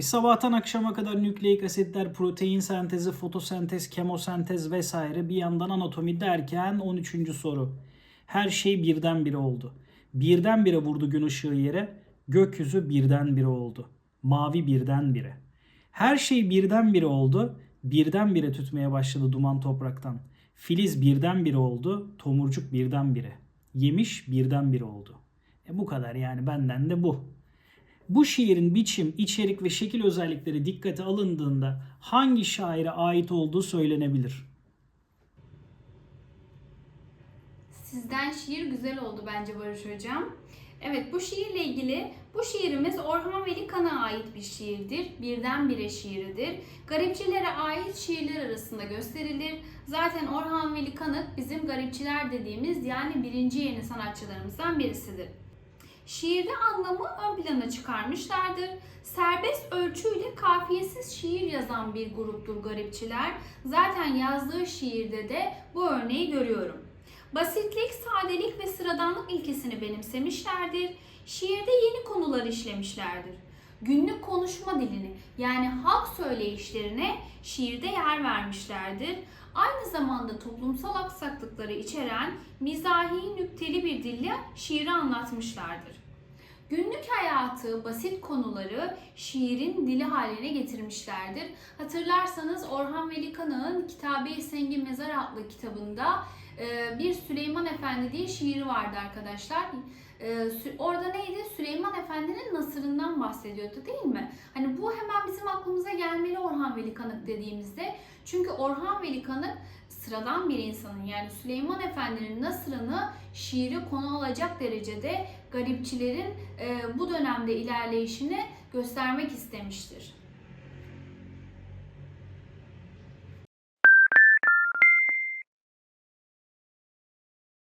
Tabi sabahtan akşama kadar nükleik asitler, protein sentezi, fotosentez, kemosentez vesaire bir yandan anatomi derken 13. soru. Her şey birdenbire oldu. Birdenbire vurdu gün ışığı yere, gökyüzü birdenbire oldu. Mavi birdenbire. Her şey birdenbire oldu, birdenbire tütmeye başladı duman topraktan. Filiz birdenbire oldu, tomurcuk birdenbire. Yemiş birdenbire oldu. E bu kadar yani benden de bu. Bu şiirin biçim, içerik ve şekil özellikleri dikkate alındığında hangi şaire ait olduğu söylenebilir? Sizden şiir güzel oldu bence Barış Hocam. Evet bu şiirle ilgili bu şiirimiz Orhan Veli Kan'a ait bir şiirdir. Birdenbire şiiridir. Garipçilere ait şiirler arasında gösterilir. Zaten Orhan Veli Kanık bizim garipçiler dediğimiz yani birinci yeni sanatçılarımızdan birisidir. Şiirde anlamı ön plana çıkarmışlardır. Serbest ölçüyle kafiyesiz şiir yazan bir gruptur garipçiler. Zaten yazdığı şiirde de bu örneği görüyorum. Basitlik, sadelik ve sıradanlık ilkesini benimsemişlerdir. Şiirde yeni konular işlemişlerdir. Günlük konuşma dilini yani halk söyleyişlerine şiirde yer vermişlerdir. Aynı zamanda toplumsal aksaklıkları içeren mizahi nükteli bir dille şiiri anlatmışlardır. Günlük hayatı, basit konuları şiirin dili haline getirmişlerdir. Hatırlarsanız Orhan Veli Kanık'ın Kitabe-i Sengi Mezar adlı kitabında e, bir Süleyman Efendi diye şiiri vardı arkadaşlar. E, Orada neydi? Süleyman Efendi'nin nasırından bahsediyordu değil mi? Hani bu hemen bizim aklımıza gelmeli Orhan Veli Kanık dediğimizde. Çünkü Orhan Veli Kanık sıradan bir insanın yani Süleyman Efendi'nin nasırını şiire konu alacak derecede garipçilerin e, bu dönemde ilerleyişini göstermek istemiştir.